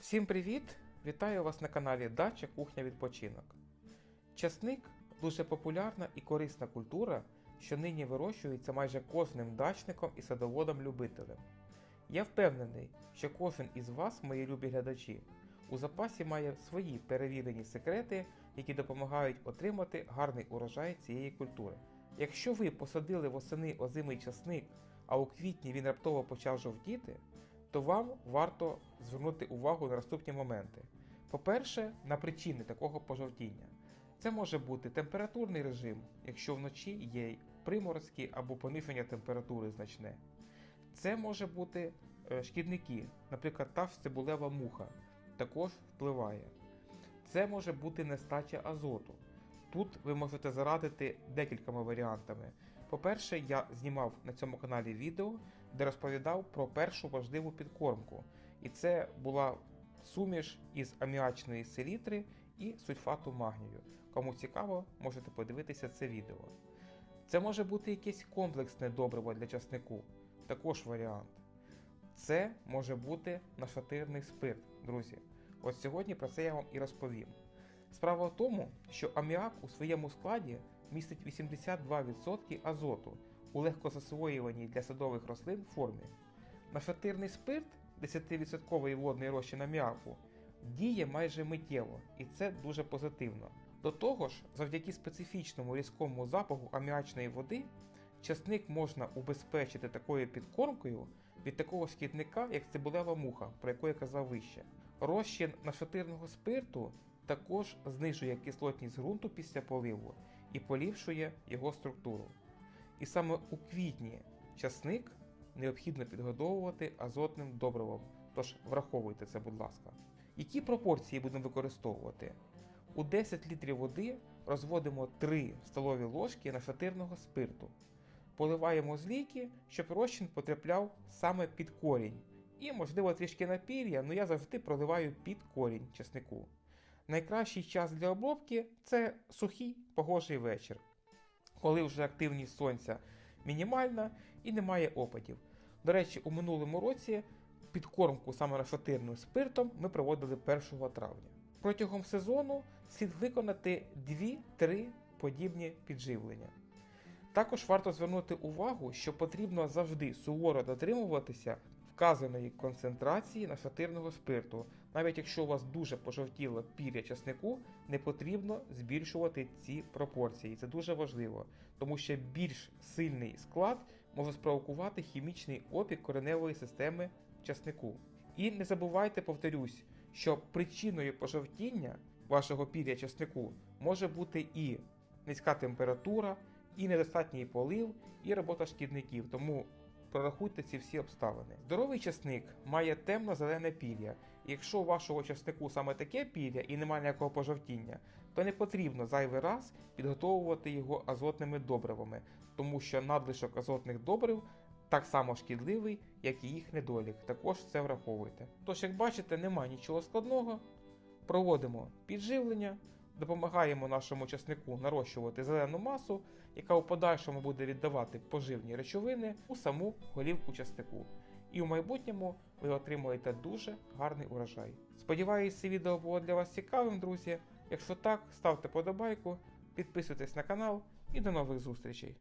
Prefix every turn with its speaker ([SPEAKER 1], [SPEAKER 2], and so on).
[SPEAKER 1] Всім привіт! Вітаю вас на каналі Дача Кухня Відпочинок. Часник дуже популярна і корисна культура, що нині вирощується майже кожним дачником і садоводом-любителем. Я впевнений, що кожен із вас, мої любі глядачі, у запасі має свої перевірені секрети, які допомагають отримати гарний урожай цієї культури. Якщо ви посадили восени озимий часник, а у квітні він раптово почав жовтіти, то вам варто звернути увагу на наступні моменти. По-перше, на причини такого пожовтіння. Це може бути температурний режим, якщо вночі є приморозки або пониження температури значне. Це може бути е, шкідники, наприклад, та цибулева муха, також впливає. Це може бути нестача азоту. Тут ви можете зарадити декількома варіантами. По-перше, я знімав на цьому каналі відео, де розповідав про першу важливу підкормку. І це була суміш із аміачної селітри і сульфату магнію. Кому цікаво, можете подивитися це відео. Це може бути якесь комплексне добриво для часнику, також варіант. Це може бути нашатирний спирт, друзі. Ось сьогодні про це я вам і розповім. Справа в тому, що аміак у своєму складі містить 82% азоту у легкозасвоюваній для садових рослин формі. Нашатирний спирт, 10% водний розчин аміаку, діє майже миттєво, і це дуже позитивно. До того ж, завдяки специфічному різкому запаху аміачної води, часник можна убезпечити такою підкормкою від такого шкідника, як цибулева муха, про яку я казав вище. Розчин нашатирного спирту також знижує кислотність ґрунту після поливу і поліпшує його структуру. І саме у квітні часник необхідно підгодовувати азотним добривом, тож враховуйте це, будь ласка. Які пропорції будемо використовувати? У 10 літрів води розводимо 3 столові ложки нашатирного спирту. Поливаємо з лійки, щоб розчин потрапляв саме під корінь. І, можливо, трішки на пір'я, але я завжди проливаю під корінь часнику. Найкращий час для обробки це сухий погожий вечір, коли вже активність сонця мінімальна і немає опадів. До речі, у минулому році підкормку саме нашатирним спиртом ми проводили 1 травня. Протягом сезону слід виконати 2-3 подібні підживлення. Також варто звернути увагу, що потрібно завжди суворо дотримуватися вказаної концентрації нашатирного спирту. Навіть якщо у вас дуже пожовтіло пір'я часнику, не потрібно збільшувати ці пропорції. Це дуже важливо, тому що більш сильний склад може спровокувати хімічний опік кореневої системи часнику. І не забувайте, повторюсь, що причиною пожовтіння вашого пір'я часнику може бути і низька температура, і недостатній полив, і робота шкідників. Тому прорахуйте ці всі обставини. Здоровий часник має темно-зелене пір'я. Якщо у вашого часнику саме таке пір'я і немає ніякого пожовтіння, то не потрібно зайвий раз підготовувати його азотними добривами, тому що надлишок азотних добрив так само шкідливий, як і їх недолік. Також це враховуйте. Тож, як бачите, немає нічого складного. Проводимо підживлення, допомагаємо нашому часнику нарощувати зелену масу, яка у подальшому буде віддавати поживні речовини у саму голівку часнику. І у майбутньому ви отримаєте дуже гарний урожай. Сподіваюсь, це відео було для вас цікавим, друзі. Якщо так, ставте подобайку, підписуйтесь на канал і до нових зустрічей.